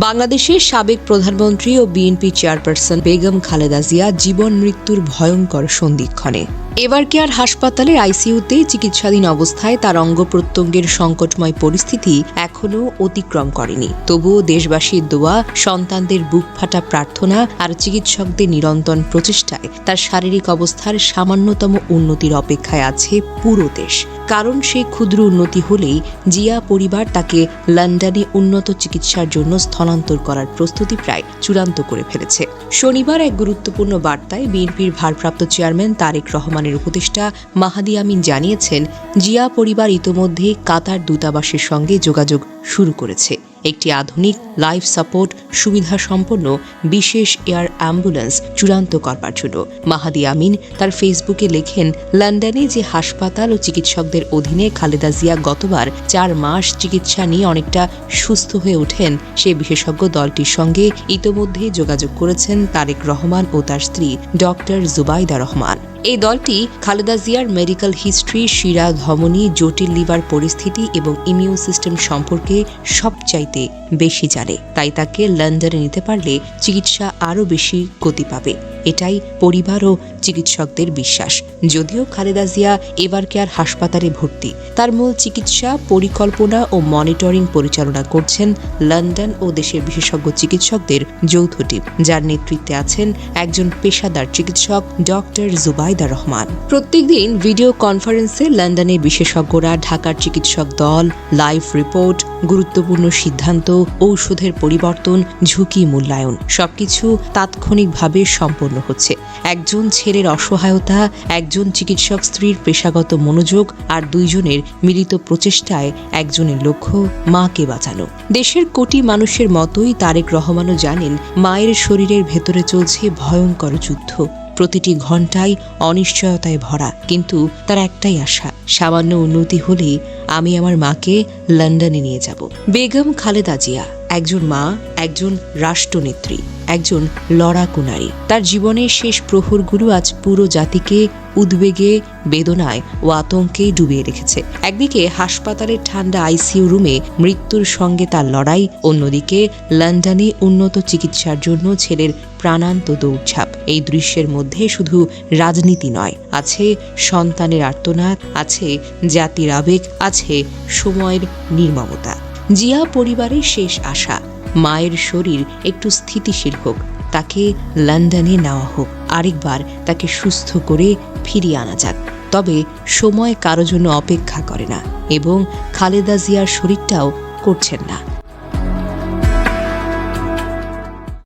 বাংলাদেশের সাবেক প্রধানমন্ত্রী ও বিএনপি চেয়ারপারসন বেগম খালেদা জিয়া জীবন মৃত্যুর ভয়ঙ্কর সন্ধিক্ষণে। এবার কেয়ার হাসপাতালের আইসিইউতে চিকিৎসাধীন অবস্থায় তার অঙ্গ প্রত্যঙ্গের সংকটময় পরিস্থিতি এখনও অতিক্রম করেনি। তবুও দেশবাসীর দোয়া, সন্তানদের বুক ফাটা প্রার্থনা আর চিকিৎসকদের নিরন্তর প্রচেষ্টায় তার শারীরিক অবস্থার সামান্যতম উন্নতির অপেক্ষায় আছে পুরো দেশ। কারণ সেই ক্ষুদ্র উন্নতি হলেই জিয়া পরিবার তাকে লন্ডনে উন্নত চিকিৎসার জন্য স্থানান্তর করার প্রস্তুতি প্রায় চূড়ান্ত করে ফেলেছে। শনিবার এক গুরুত্বপূর্ণ বার্তায় বিএনপির ভারপ্রাপ্ত চেয়ারম্যান তারেক রহমানের উপদেষ্টা মাহাদি আমিন জানিয়েছেন, জিয়া পরিবার ইতোমধ্যে কাতার দূতাবাসের সঙ্গে যোগাযোগ শুরু করেছে। একটি আধুনিক লাইফ সাপোর্ট সুবিধা সম্পন্ন বিশেষ এয়ার অ্যাম্বুলেন্স চূড়ান্ত করবার জন্য। মাহাদি আমিন তার ফেসবুকে লেখেন, লন্ডনে যে হাসপাতাল ও চিকিৎসকদের অধীনে খালেদা জিয়া গতবার চার মাস চিকিৎসা নিয়ে অনেকটা সুস্থ হয়ে ওঠেন, সে বিশেষজ্ঞ দলটির সঙ্গে ইতোমধ্যে যোগাযোগ করেছেন তারেক রহমান ও তার স্ত্রী ডক্টর জুবাইদা রহমান। এই দলটি খালেদা জিয়ার মেডিকেল হিস্ট্রি, শিরা, ধমনী, জটিল লিভার পরিস্থিতি এবং ইমিউন সিস্টেম সম্পর্কে সবচাইতে বেশি জানে। তাই তাকে লন্ডনে নিতে পারলে চিকিৎসা আরও বেশি গতি পাবে। এটাই পরিবার ও চিকিৎসকদের বিশ্বাস। যদিও খালেদা জিয়া এবার কেয়ার হাসপাতালে ভর্তি, তার মূল চিকিৎসা, পরিকল্পনা ও মনিটরিং পরিচালনা করছেন লন্ডন ও দেশের বিশেষজ্ঞ চিকিৎসকদের যৌথ টিম, যার নেতৃত্বে আছেন একজন পেশাদার চিকিৎসক ডক্টর জুবাইদা রহমান। প্রত্যেকদিন ভিডিও কনফারেন্সে লন্ডনের বিশেষজ্ঞরা, ঢাকার চিকিৎসক দল, লাইভ রিপোর্ট, গুরুত্বপূর্ণ সিদ্ধান্ত, ঔষধের পরিবর্তন, ঝুঁকি মূল্যায়ন, সবকিছু তাৎক্ষণিকভাবে সম্পন্ন হচ্ছে। একজন ছেলের অসহায়তা, একজন চিকিৎসক স্ত্রীর পেশাগত মনোযোগ আর দুইজনের মিলিত প্রচেষ্টায় একজনের লক্ষ্য, মাকে বাঁচানো। দেশের কোটি মানুষের মতোই তারেক রহমানও জানেন, মায়ের শরীরের ভেতরে চলছে ভয়ঙ্কর যুদ্ধ। প্রতিটি ঘন্টাই অনিশ্চয়তায় ভরা, কিন্তু তার একটাই আশা, সামান্য উন্নতি হলে আমি আমার মাকে লন্ডনে নিয়ে যাব। বেগম খালেদা জিয়া, একজন মা, একজন রাষ্ট্রনেত্রী, একজন লড়াকু নারী। তার জীবনের শেষ প্রহরগুলো আজ পুরো জাতিকে উদ্বেগে, বেদনায় ও আতঙ্কে ডুবিয়ে রেখেছে। একদিকে হাসপাতালের ঠান্ডা আইসিইউ রুমে মৃত্যুর সঙ্গে তার লড়াই, অন্যদিকে লন্ডনে উন্নত চিকিৎসার জন্য ছেলের প্রাণান্ত দৌড়ঝাঁপ। এই দৃশ্যের মধ্যে শুধু রাজনীতি নয়, আছে সন্তানের আর্তনাদ, আছে জাতির আবেগ, আছে সময়ের নির্মমতা। জিয়া পরিবারের শেষ আশা, মায়ের শরীর একটু স্থিতিশীল হোক তাকে লন্ডনে নেওয়া হোক। আরেকবার তাকে সুস্থ করে ফিরিয়ে আনা যাক। তবে সময় কারও জন্য অপেক্ষা করে না এবং খালেদা জিয়ার শরীরটাও করছেন না।